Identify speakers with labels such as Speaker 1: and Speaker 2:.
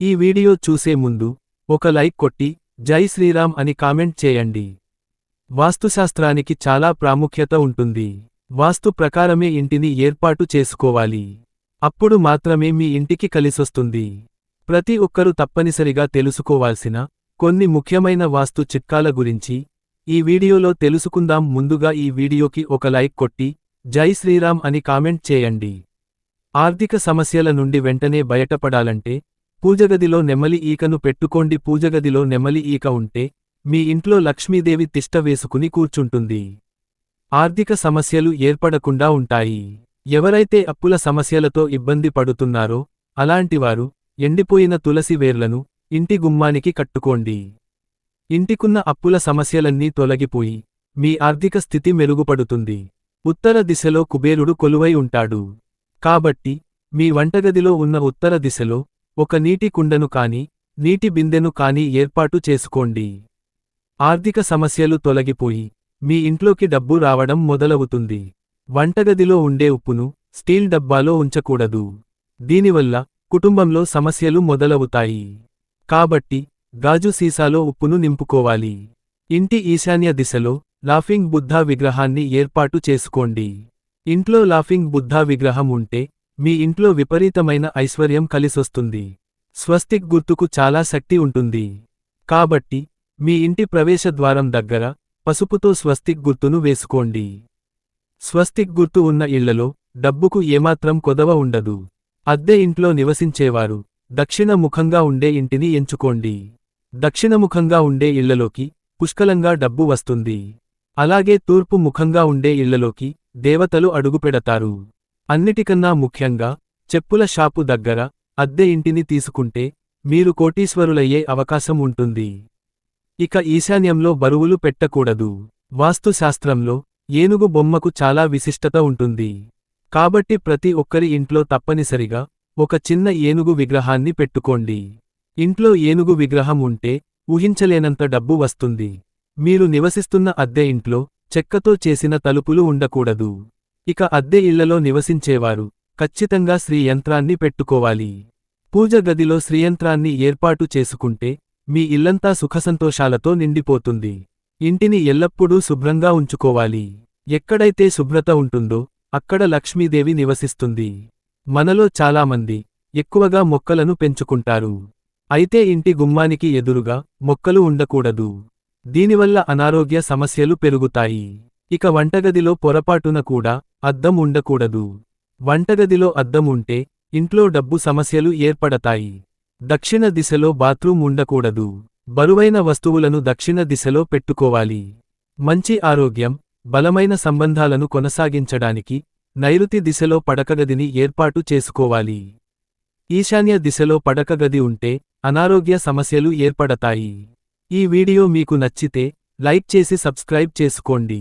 Speaker 1: ఈ వీడియో చూసే ముందు ఒక లైక్ కొట్టి జై శ్రీరామ్ అని కామెంట్ చేయండి. వాస్తుశాస్త్రానికి చాలా ప్రాముఖ్యత ఉంటుంది. వాస్తు ప్రకారమే ఇంటిని ఏర్పాటు చేసుకోవాలి. అప్పుడు మాత్రమే మీ ఇంటికి కలిసొస్తుంది. ప్రతి ఒక్కరూ తప్పనిసరిగా తెలుసుకోవాల్సిన కొన్ని ముఖ్యమైన వాస్తు చిట్కాల గురించి ఈ వీడియోలో తెలుసుకుందాం. ముందుగా ఈ వీడియోకి ఒక లైక్ కొట్టి జై శ్రీరామ్ అని కామెంట్ చేయండి. ఆర్థిక సమస్యల నుండి వెంటనే బయటపడాలంటే పూజగదిలో నెమలి ఈకను పెట్టుకోండి. పూజగదిలో నెమలి ఈక ఉంటే మీ ఇంట్లో లక్ష్మీదేవి తిష్ట వేసుకుని కూర్చుంటుంది. ఆర్థిక సమస్యలు ఏర్పడకుండా ఉంటాయి. ఎవరైతే అప్పుల సమస్యలతో ఇబ్బంది పడుతున్నారో అలాంటివారు ఎండిపోయిన తులసి వేర్లను ఇంటి గుమ్మానికి కట్టుకోండి. ఇంటికున్న అప్పుల సమస్యలన్నీ తొలగిపోయి మీ ఆర్థిక స్థితి మెరుగుపడుతుంది. ఉత్తర దిశలో కుబేరుడు కొలువై ఉంటాడు. కాబట్టి మీ వంటగదిలో ఉన్న ఉత్తర దిశలో ఒక నీటి కుండను కాని నీటి బిందెను కాని ఏర్పాటు చేసుకోండి. ఆర్థిక సమస్యలు తొలగిపోయి మీ ఇంట్లోకి డబ్బు రావడం మొదలవుతుంది. వంటగదిలో ఉండే ఉప్పును స్టీల్ డబ్బాలో ఉంచకూడదు. దీనివల్ల కుటుంబంలో సమస్యలు మొదలవుతాయి. కాబట్టి గాజు సీసాలో ఉప్పును నింపుకోవాలి. ఇంటి ఈశాన్య దిశలో లాఫింగ్ బుద్ధా విగ్రహాన్ని ఏర్పాటు చేసుకోండి. ఇంట్లో లాఫింగ్ బుద్ధా విగ్రహం ఉంటే మీ ఇంట్లో విపరీతమైన ఐశ్వర్యం కలిసొస్తుంది. స్వస్తిక్ గుర్తుకు చాలా శక్తి ఉంటుంది. కాబట్టి మీ ఇంటి ప్రవేశద్వారం దగ్గర పసుపుతో స్వస్తిక్ గుర్తును వేసుకోండి. స్వస్తిక్ గుర్తు ఉన్న ఇళ్ళలో డబ్బుకు ఏమాత్రం కొదవ ఉండదు. అద్దె ఇంట్లో నివసించేవారు దక్షిణ ముఖంగా ఉండే ఇంటిని ఎంచుకోండి. దక్షిణముఖంగా ఉండే ఇళ్ళలోకి పుష్కలంగా డబ్బు వస్తుంది. అలాగే తూర్పు ముఖంగా ఉండే ఇళ్ళలోకి దేవతలు అడుగుపెడతారు. అన్నిటికన్నా ముఖ్యంగా చెప్పుల షాపు దగ్గర అద్దె ఇంటిని తీసుకుంటే మీరు కోటీశ్వరులయ్యే అవకాశం ఉంటుంది. ఇక ఈశాన్యంలో బరువులు పెట్టకూడదు. వాస్తుశాస్త్రంలో ఏనుగు బొమ్మకు చాలా విశిష్టత ఉంటుంది. కాబట్టి ప్రతి ఒక్కరి ఇంట్లో తప్పనిసరిగా ఒక చిన్న ఏనుగు విగ్రహాన్ని పెట్టుకోండి. ఇంట్లో ఏనుగు విగ్రహం ఉంటే ఊహించలేనంత డబ్బు వస్తుంది. మీరు నివసిస్తున్న అద్దె ఇంట్లో చెక్కతో చేసిన తలుపులు ఉండకూడదు. ఇక అద్దె ఇళ్ళలో నివసించేవారు. ఖచ్చితంగా శ్రీయంత్రాన్ని పెట్టుకోవాలి. పూజ గదిలో శ్రీయంత్రాన్ని ఏర్పాటు చేసుకుంటే మీ ఇల్లంతా సుఖసంతోషాలతో నిండిపోతుంది. ఇంటిని ఎల్లప్పుడూ శుభ్రంగా ఉంచుకోవాలి. ఎక్కడైతే శుభ్రత ఉంటుందో అక్కడ లక్ష్మీదేవి నివసిస్తుంది. మనలో చాలామంది ఎక్కువగా మొక్కలను పెంచుకుంటారు. అయితే ఇంటి గుమ్మానికి ఎదురుగా మొక్కలు ఉండకూడదు. దీనివల్ల అనారోగ్య సమస్యలు పెరుగుతాయి. ఇక వంటగదిలో పొరపాటున కూడా అద్దం ఉండకూడదు. వంటగదిలో అద్దం ఉంటే ఇంట్లో డబ్బు సమస్యలు ఏర్పడతాయి. దక్షిణ దిశలో బాత్రూం ఉండకూడదు. బరువైన వస్తువులను దక్షిణ దిశలో పెట్టుకోవాలి. మంచి ఆరోగ్యం బలమైన సంబంధాలను కొనసాగించడానికి నైరుతి దిశలో పడకగదిని ఏర్పాటు చేసుకోవాలి. ఈశాన్య దిశలో పడకగది ఉంటే అనారోగ్య సమస్యలు ఏర్పడతాయి. ఈ వీడియో మీకు నచ్చితే లైక్ చేసి సబ్స్క్రైబ్ చేసుకోండి.